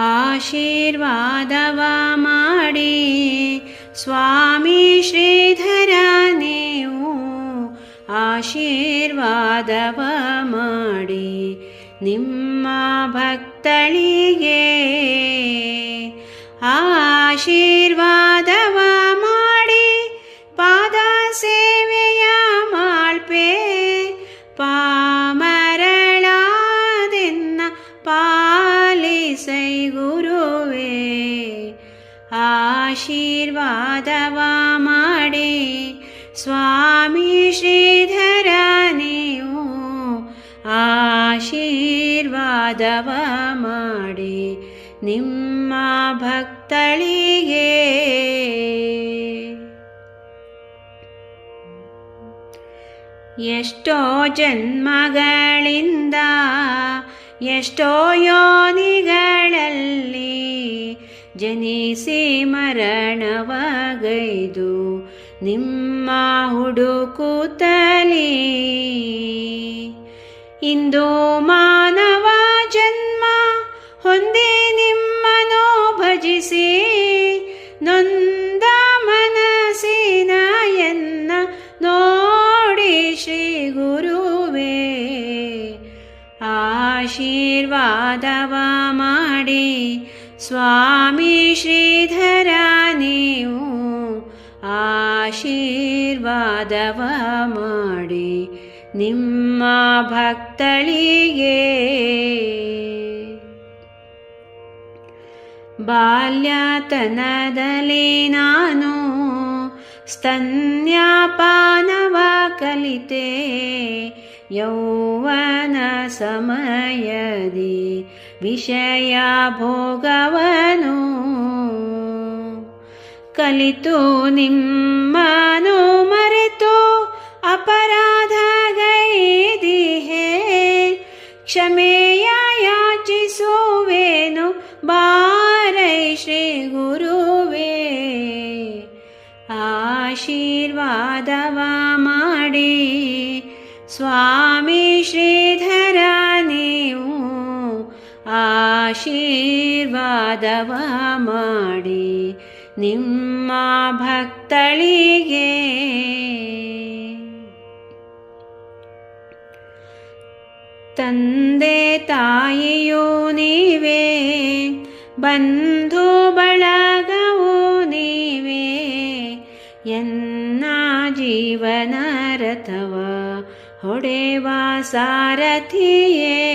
ಆಶೀರ್ವಾದವ ಮಾಡಿ ಸ್ವಾಮಿ ಶ್ರೀಧರ ನೀವು ಆಶೀರ್ವಾದವ ಮಾಡಿ ನಿಮ್ಮ ಭಕ್ತಳಿಗೆ ಆಶೀರ್ವಾದವ ಆಶೀರ್ವಾದವ ಮಾಡಿ ಸ್ವಾಮಿ ಶ್ರೀಧರ ನೀವು ಆಶೀರ್ವಾದವ ಮಾಡಿ ನಿಮ್ಮ ಭಕ್ತಳಿಗೆ ಎಷ್ಟೋ ಜನ್ಮಗಳಿಂದ ಎಷ್ಟೋ ಯೋನಿಗಳಲ್ಲಿ ಜನಿಸಿ ಮರಣವಾಗೈದು. ನಿಮ್ಮ ಹುಡುಕುತ್ತಲೀ ಇಂದು ಮಾನವ ಜನ್ಮ ಹೊಂದಿ ನಿಮ್ಮನೋ ಭಜಿಸಿ. ನೊಂದ ಮನಸ್ಸಿನ ಎನ್ನ ನೋಡಿ ಶ್ರೀ ಗುರುವೇ. ಆಶೀರ್ವಾದವ ಮಾಡಿ ಸ್ವಾಮಿ ಶ್ರೀಧರ ನೀವು ಆಶೀರ್ವಾದವ ಮಾಡಿ ನಿಮ್ಮ ಭಕ್ತಳಿಗೆ ಬಾಲ್ಯತನದಲ್ಲಿ ನಾನು ಸ್ತನ್ಯಪಾನವ ಕಲಿತೆ ಯೌವನ ಸಮಯದಿ ವಿಷಯ ಭೋಗವನು ಕಲಿತು ನಿಮ್ಮನು ಮರೆತು ಅಪರಾಧ ಗೈದಿಹೆ ಕ್ಷಮೆಯ ಯಾಚಿಸುವೇನು ಬಾರೈ ಶ್ರೀ ಗುರುವೇ ಆಶೀರ್ವಾದವ ಮಾಡಿ ಸ್ವಾಮಿ ಶ್ರೀಧರ ನೀವು ಆಶೀರ್ವಾದವ ಮಾಡಿ ನಿಮ್ಮ ಭಕ್ತಳಿಗೆ. ತಂದೆ ತಾಯಿಯೂ ನೀವೇ, ಬಂಧು ಬಳಗವು ನೀವೇ, ಎನ್ನ ಜೀವನ ರಥವ ಹೊಡೆವ ಸಾರಥಿಯೇ.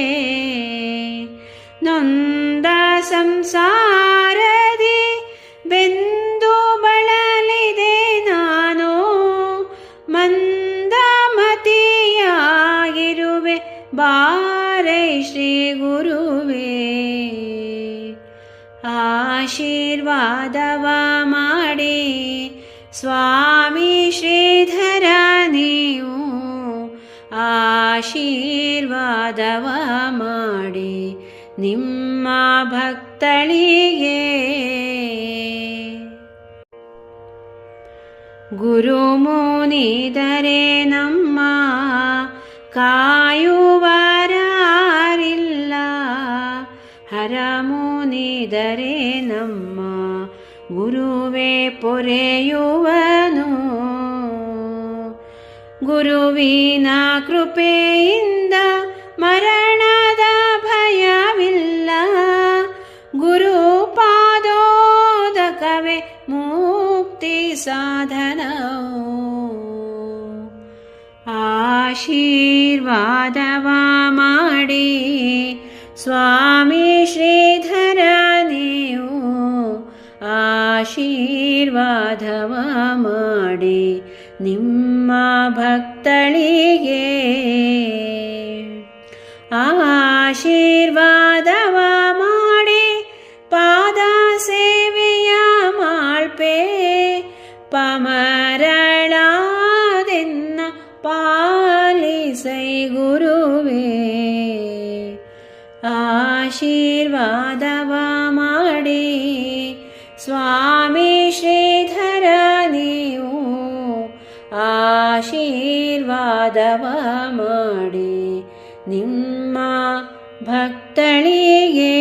ನೊಂದ ಸಂಸಾರದಿ ಬೆಂದು ಬಳಲಿದೆ ನಾನು ಮಂದಮತಿಯಾಗಿರುವೆ ಬಾರೈ ಶ್ರೀ ಗುರುವೇ ಆಶೀರ್ವಾದವ ಮಾಡಿ ಸ್ವಾಮಿ ಶ್ರೀಧರ ನೀವು ಆಶೀರ್ವಾದವ ಮಾಡಿ ನಿಮ್ಮ ಭಕ್ತಳಿಗೆ. ಗುರು ಮುನಿದರೆ ನಮ್ಮ ಕಾಯುವರಾರಿಲ್ಲ. ಹರ ಮುನಿದರೆ ನಮ್ಮ ಗುರುವೇ ಪೊರೆಯುವನು. ಗುರುವಿನ ಕೃಪೆಯಿಂದ ಆಶೀರ್ವಾದವ ಮಾಡಿ ಸ್ವಾಮಿ ಶ್ರೀಧರ ನೀವು ಆಶೀರ್ವಾದವ ಮಾಡಿ ನಿಮ್ಮ ಭಕ್ತಳಿಗೆ ಆಶೀರ್ವಾದವ ಮಾಡಿ ಪಾದ ಸೇವೆಯ ಮಾಳ್ಪೆ ಪಮರಳಾದೆನ್ನ ಗುರುವೇ ಆಶೀರ್ವಾದವ ಮಾಡಿ. ಸ್ವಾಮಿ ಶ್ರೀಧರ ನೀವು ಆಶೀರ್ವಾದವ ಮಾಡಿ. ನಿಮ್ಮ ಭಕ್ತಳಿಗೆ